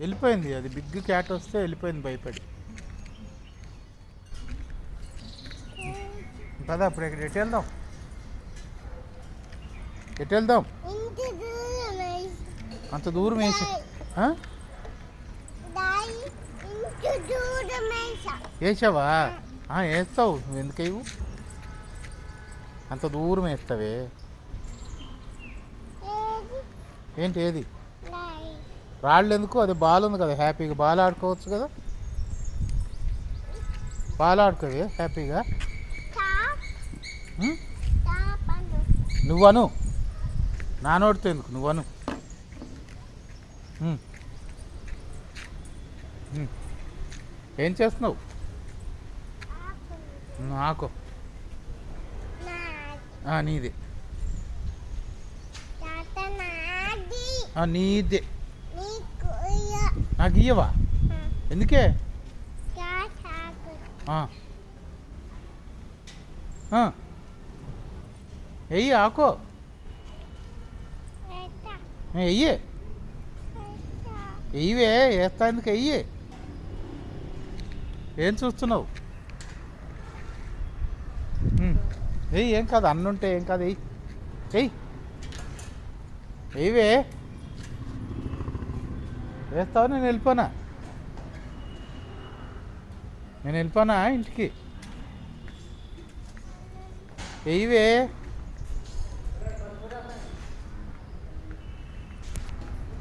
వెళ్ళిపోయింది. అది big cat వస్తే వెళ్ళిపోయింది భయపడి. పద అప్పుడు ఇక్కడ ఎటు వెళ్దాం? ఎటు వెళ్దాం? అంత దూరం వేసి వేసావా వేస్తావు నువ్వు ఎందుకు అంత దూరం వేస్తావే ఏంటి ఏది? రాళ్ళు ఎందుకు అది బాల్ ఉంది కదా హ్యాపీగా బాల్ ఆడుకోవచ్చు కదా. బాల్ ఆడుకోవే హ్యాపీగా. నువ్వను. నా నోటితో ఎందుకు? నువ్వను. ఏం చేస్తున్నావు? నాకు నాది. ఆ, నీదే తాత నాది ఆ, నీదే నీకు ఇయ్య. నాకు ఇయ్యవా? ఎందుకే? ఆకు. ఎయ్యి ఆకో ఎయ్యి. ఎయ్యివే వేస్తా ఎందుకు ఎయ్యి? ఏం చూస్తున్నావు? ఏం కాదు అన్నుంటే ఏం కాదు ఎయ్యి ఎయ్యి ఎయ్యివే. వేస్తావు? నేను వెళ్ళిపోనా? నేను వెళ్ళిపోనా ఇంటికి? ఎయ్యివే